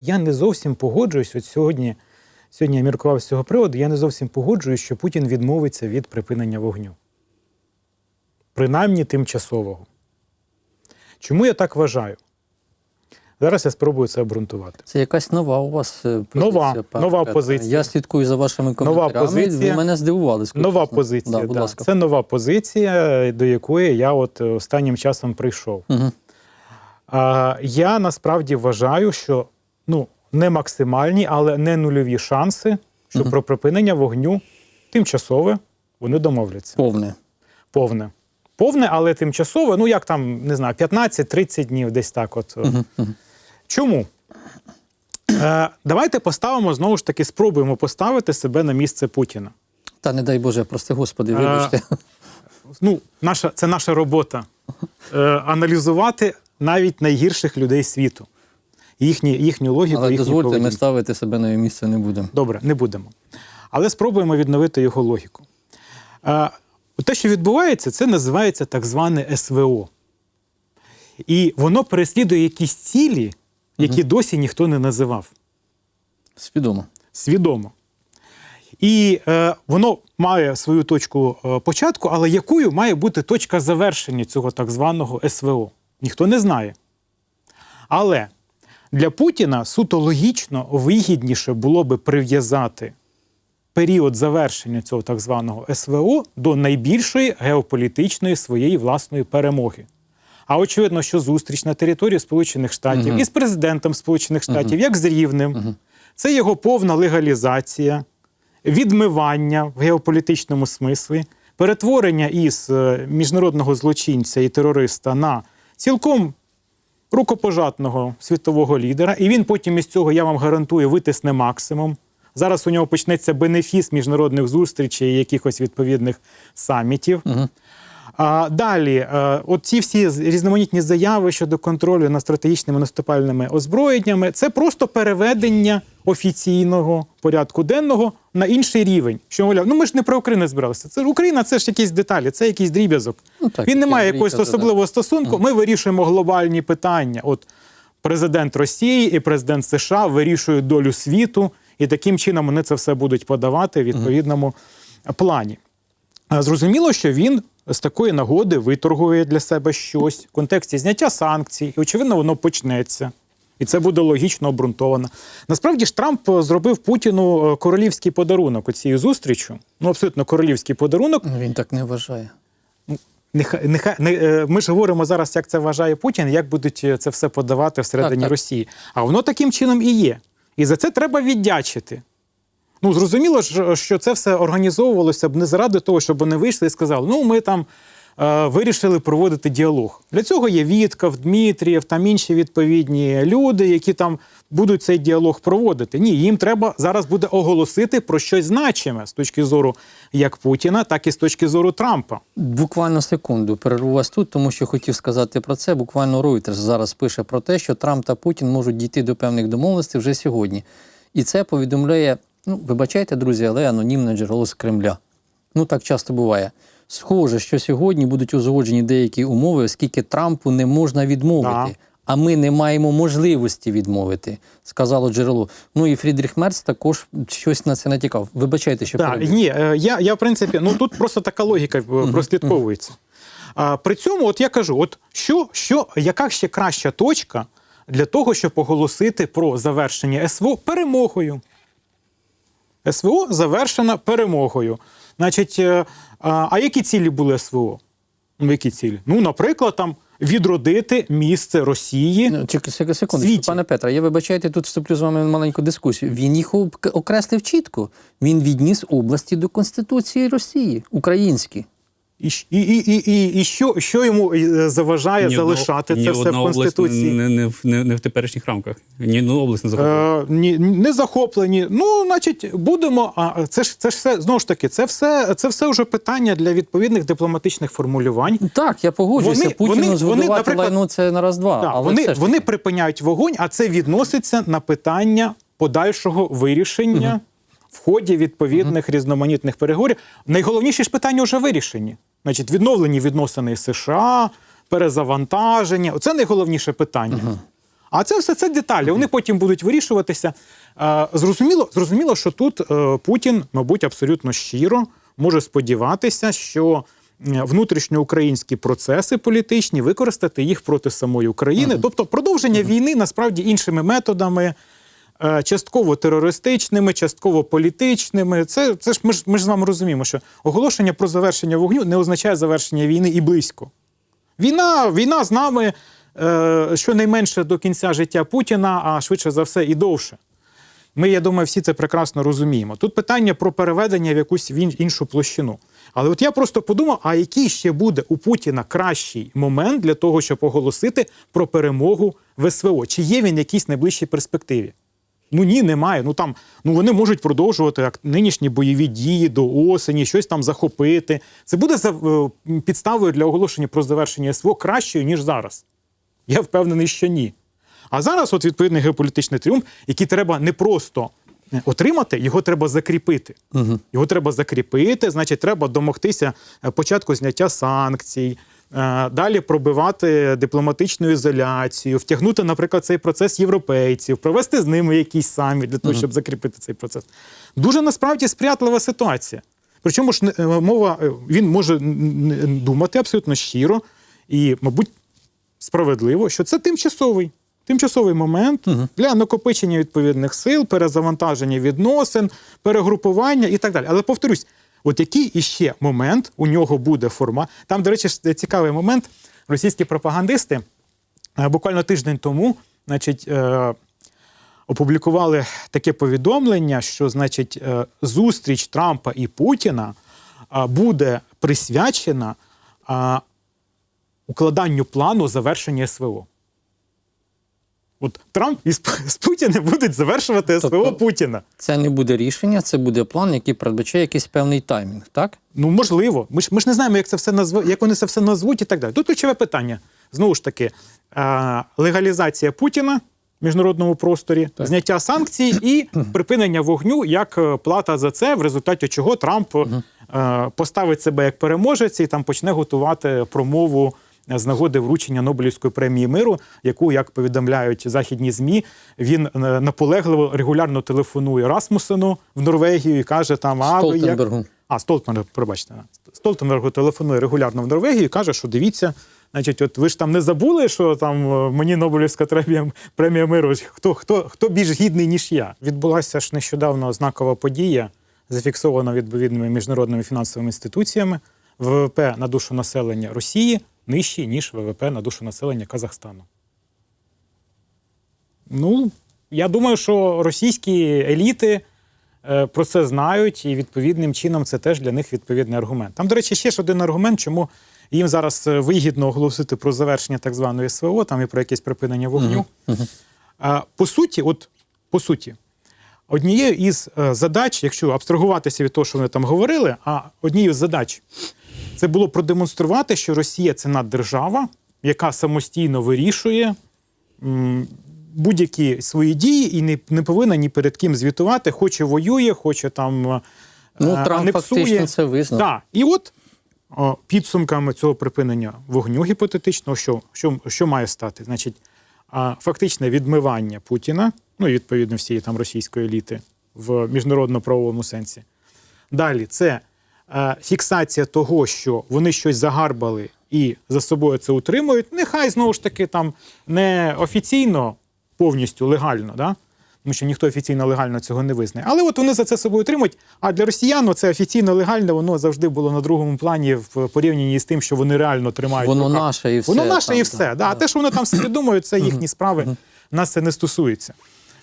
Я не зовсім погоджуюсь. От сьогодні, сьогодні я міркував з цього приводу, я не зовсім погоджуюсь, що Путін відмовиться від припинення вогню. Принаймні тимчасового. Чому я так вважаю? Зараз я спробую це обґрунтувати. Це якась нова у вас е, позиція. Нова, пане нова позиція. Я слідкую за вашими Нова позиція. Ви мене здивували. скажу Нова позиція. Да, будь да. ласка. Це нова позиція, до якої я от останнім часом прийшов. Угу. А, я насправді вважаю, що ну, не максимальні, але не нульові шанси, що Мгм. про припинення вогню тимчасове вони домовляться. Повне. Повне. Повне, але тимчасове, ну як там, не знаю, 15-30 днів, десь так. От. Угу. Угу. Чому? Е, давайте поставимо знову ж таки, спробуємо поставити себе на місце Путіна. Та не дай Боже, прости господи, А, вибачте. ну, наша, це наша робота. Е, аналізувати навіть найгірших людей світу. Їхні, їхню логіку, Але дозвольте, ми ставити себе на її місце не будемо. Добре, не будемо. Але спробуємо відновити його логіку. Е, те, що відбувається, це називається так зване СВО. І воно переслідує якісь цілі, які досі ніхто не називав. Свідомо. Свідомо. І е, воно має свою точку е, початку, але якою має бути точка завершення цього так званого СВО? Ніхто не знає. Але для Путіна суто логічно вигідніше було би прив'язати період завершення цього так званого СВО до найбільшої геополітичної своєї власної перемоги. А очевидно, що зустріч на території Сполучених Штатів Мгм. із президентом Сполучених Штатів, як з рівним, це його повна легалізація, відмивання в геополітичному смислі, перетворення із е, міжнародного злочинця і терориста на цілком рукопожатного світового лідера. І він потім із цього, я вам гарантую, витисне максимум. Зараз у нього почнеться бенефіс міжнародних зустрічей і якихось відповідних самітів. Угу. А далі, е, от ці всі різноманітні заяви щодо контролю над стратегічними наступальними озброєннями, це просто переведення офіційного порядку денного на інший рівень. Що мовляв, ну ми ж не про Україну збиралися. Це Україна, це ж якісь деталі, це якийсь дріб'язок. Ну, так, Він не має якогось особливого стосунку. Ми вирішуємо глобальні питання. От президент Росії і президент США вирішують долю світу, і таким чином вони це все будуть подавати в відповідному плані. Зрозуміло, що він з такої нагоди виторгує для себе щось в контексті зняття санкцій, і очевидно, воно почнеться. І це буде логічно обґрунтовано. Насправді ж Трамп зробив Путіну е, королівський подарунок у цією зустрічю. Ну, абсолютно королівський подарунок. Ну, Він так не вважає. Нехай, нехай, не, е, ми ж говоримо зараз, як це вважає Путін, як будуть е, це все подавати всередині Так, так. Росії. А воно таким чином і є. І за це треба віддячити. Ну, зрозуміло що це все організовувалося б не заради того, щоб вони вийшли і сказали, ну, ми там вирішили проводити діалог. Для цього є Вітков, Дмитрієв, там інші відповідні люди, які там будуть цей діалог проводити. Ні, їм треба зараз буде оголосити про щось значиме з точки зору як Путіна, так і з точки зору Трампа. Буквально секунду перерву вас тут, тому що хотів сказати про це. Буквально Reuters зараз пише про те, що Трамп та Путін можуть дійти до певних домовленостей вже сьогодні. І це повідомляє, ну, вибачайте, друзі, але анонімне джерело з Кремля. Ну так часто буває. Схоже, що сьогодні будуть узгоджені деякі умови, оскільки Трампу не можна відмовити. Да. А ми не маємо можливості відмовити, сказало джерело. Ну і Фрідріх Мерц також щось на це натякав. Вибачайте, що перебив. ні, е, я, я в принципі, ну тут просто така логіка е, прослідковується. А, при цьому, от я кажу, от що, що, яка ще краща точка для того, щоб оголосити про завершення СВО перемогою? СВО завершена перемогою. Значить, е, а, які цілі були СВО? Ну, які цілі? Ну, наприклад, там відродити місце Росії. Ну, Чекай, секунду, секундочку, світі. пане Петре, я вибачайте, тут вступлю з вами в маленьку дискусію. Він їх ок- окреслив чітко. Він відніс області до Конституції Росії, українські. І, і, і, і, і, і що, що йому е, заважає Ні залишати одна- це ні все в Конституції? Не, не, в- не, не в теперішніх рамках. Ні одну область не захопила. Е, ні, не захоплені. Ну, значить, будемо. А це ж це ж все знову ж таки, це все, це все вже питання для відповідних дипломатичних формулювань. Так, я погоджуюся. Вони- Путіну вони- вони, наприклад, лайну це на раз-два. Так, але вони, все ж вони припиняють вогонь, а це відноситься на питання подальшого вирішення в ході відповідних різноманітних переговорів. Найголовніші ж питання вже вирішені. Значить, відновлені відносини з США, перезавантаження. Це найголовніше питання. А це все це деталі. Вони потім будуть вирішуватися. Е, Зрозуміло, зрозуміло, що тут е, Путін, мабуть, абсолютно щиро може сподіватися, що е, внутрішньоукраїнські процеси політичні використати їх проти самої України, тобто продовження війни насправді іншими методами. Е, Частково терористичними, частково політичними. Це, це ж ми ж ми ж з вами розуміємо, що оголошення про завершення вогню не означає завершення війни і близько. Війна, війна з нами е, щонайменше до кінця життя Путіна, а швидше за все і довше. Ми, я думаю, всі це прекрасно розуміємо. Тут питання про переведення в якусь іншу площину. Але от я просто подумав: а який ще буде у Путіна кращий момент для того, щоб оголосити про перемогу в СВО? Чи є він в якійсь найближчій перспективі? Ну ні, немає. Ну там ну вони можуть продовжувати як нинішні бойові дії до осені, щось там захопити. Це буде за е, підставою для оголошення про завершення СВО кращою ніж зараз. Я впевнений, що ні. А зараз, от відповідний геополітичний тріумф, який треба не просто е, отримати, його треба закріпити. Угу. Його треба закріпити, значить, треба домогтися е, початку зняття санкцій, далі пробивати дипломатичну ізоляцію, втягнути, наприклад, цей процес європейців, провести з ними якийсь саміт для того, щоб закріпити цей процес. Дуже насправді сприятлива ситуація. Причому ж е, мова, е, він може думати абсолютно щиро і, мабуть, справедливо, що це тимчасовий. Тимчасовий момент для накопичення відповідних сил, перезавантаження відносин, перегрупування і так далі. Але повторюсь, от який іще момент у нього буде формат. Там, до речі, цікавий момент. Російські пропагандисти е, буквально тиждень тому, значить, е, опублікували таке повідомлення, що значить, е, зустріч Трампа і Путіна е, буде присвячена е, укладанню плану завершення СВО. От Трамп і з, Путіним будуть завершувати СВО Тобто- Путіна. Це не буде рішення, це буде план, який передбачає якийсь певний таймінг, так? Ну, можливо. Ми ж, ми ж не знаємо, як це все назв... як вони це все назвуть і так далі. Тут ключове питання. Знову ж таки, е, легалізація Путіна в міжнародному просторі, Так. зняття санкцій і припинення вогню як е, плата за це, в результаті чого Трамп е, поставить себе як переможець і там почне готувати промову. З нагоди вручення Нобелівської премії миру, яку, як повідомляють західні змі, він е, наполегливо регулярно телефонує Расмусену в Норвегію і каже: там а ви як Столтенбергу. а, Столтенберг, пробачте. Столтенберг телефонує регулярно в Норвегію і каже, що дивіться, значить, от ви ж там не забули, що там е, мені Нобелівська премія, премія миру. Хто, хто, хто більш гідний, ніж я? Відбулася ж нещодавно знакова подія, зафіксована відповідними міжнародними фінансовими інституціями. ВВП на душу населення Росії нижчий, ніж ВВП на душу населення Казахстану. Ну, я думаю, що російські еліти е, про це знають, і відповідним чином це теж для них відповідний аргумент. Там, до речі, ще ж один аргумент, чому їм зараз е, вигідно оголосити про завершення так званої СВО, там і про якесь припинення вогню. А, По суті, от по суті, однією із е, задач, якщо абстрагуватися від того, що вони там говорили, а однією з задач це було продемонструвати, що Росія це наддержава, яка самостійно вирішує будь-які свої дії і не, не повинна ні перед ким звітувати, хоче воює, хоче там. е, Ну, е, Трамп анексує. фактично це визнав. Так. І от о, підсумками цього припинення вогню гіпотетичного, що, що, що має стати? Значить, а, фактичне відмивання Путіна, ну і відповідно всієї там російської еліти в міжнародно-правовому сенсі. Далі це фіксація того, що вони щось загарбали і за собою це утримують. Нехай знову ж таки там не офіційно, повністю легально, да? тому що ніхто офіційно легально цього не визнає. Але от вони за це собою утримують. А для росіян це офіційно легально, воно завжди було на другому плані в порівнянні з тим, що вони реально тримають. Воно наше і все. Воно наше там, і все. Да. А те, що вони там собі думають, це їхні справи. Нас це не стосується.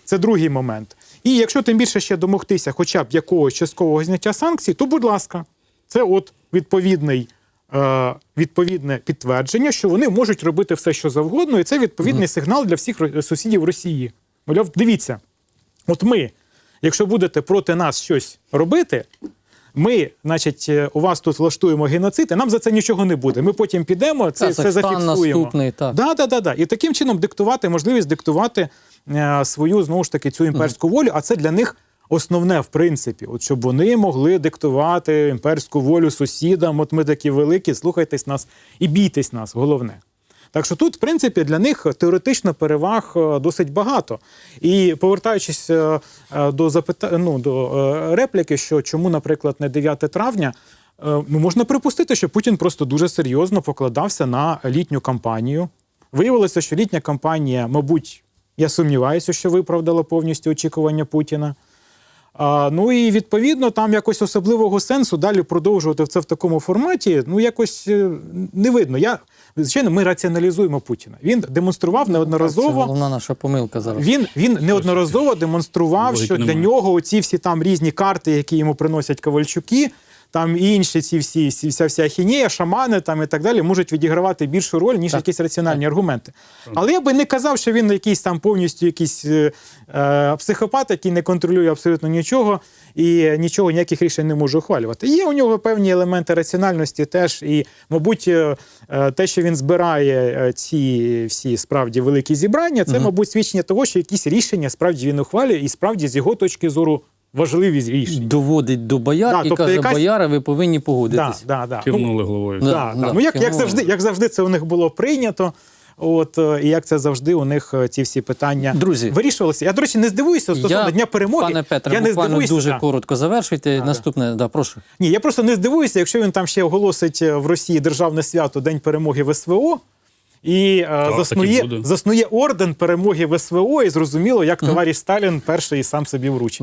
Це другий момент. І якщо тим більше ще домогтися хоча б якогось часткового зняття санкцій, то будь ласка, це от відповідний. е, Відповідне підтвердження, що вони можуть робити все, що завгодно, і це відповідний сигнал для всіх сусідів Росії. Мовляв, дивіться, от ми, якщо будете проти нас щось робити, ми, значить, е, у вас тут влаштуємо геноцид, і нам за це нічого не буде. Ми потім підемо, це, це зафіксуємо. наступний, так. Да, да, да, да. І таким чином диктувати, можливість диктувати е, свою знову ж таки цю імперську волю, а це для них основне, в принципі, от щоб вони могли диктувати імперську волю сусідам. От ми такі великі, слухайтесь нас і бійтесь нас, головне. Так що тут, в принципі, для них теоретично переваг е, досить багато. І повертаючись е, е, до запита... ну, до репліки, що чому, наприклад, не 9 травня. Ну, можна припустити, що Путін просто дуже серйозно покладався на літню кампанію. Виявилося, що літня кампанія, мабуть, я сумніваюся, що виправдала повністю очікування Путіна. А, ну і відповідно там якось особливого сенсу далі продовжувати це в такому форматі. Ну якось е, не видно. Я звичайно, ми раціоналізуємо Путіна. Він демонстрував Це неодноразово. головна наша помилка зараз. Він він неодноразово демонстрував, Логіки що для нього оці всі там різні карти, які йому приносять Ковальчуки, там і інші ці всі, вся вся ахінея, шамани там і так далі, можуть відігравати більшу роль, ніж Так, якісь раціональні аргументи. Але я би не казав, що він якийсь там повністю якийсь е, е, психопат, який не контролює абсолютно нічого і нічого, ніяких рішень не може ухвалювати. Є у нього певні елементи раціональності теж, і, мабуть, е, е, те, що він збирає е, ці всі справді великі зібрання, це, мабуть, свідчення того, що якісь рішення справді він ухвалює, і справді з його точки зору важливі рішення. Доводить до бояр Да, і тобто каже, якась- бояри, ви повинні Да, погодитись. да, да. Ну, Кивнули головою. Да. Да, да. Ну, як, як, кивнули. завжди, як завжди, це у них було прийнято. От е, і як це завжди у них е, ці всі питання Друзі, вирішувалися. Я, до речі, не здивуюся стосовно Я, Дня перемоги. Пане Петре, я не буквально здивуюся. дуже да. коротко завершуйте. да. Наступне, да, прошу. Ні, я просто не здивуюся, якщо він там ще оголосить е, в Росії державне свято День перемоги в СВО. І е, так і заснує, буде. заснує орден перемоги в СВО, і зрозуміло, як товариш Сталін перший сам собі вручить.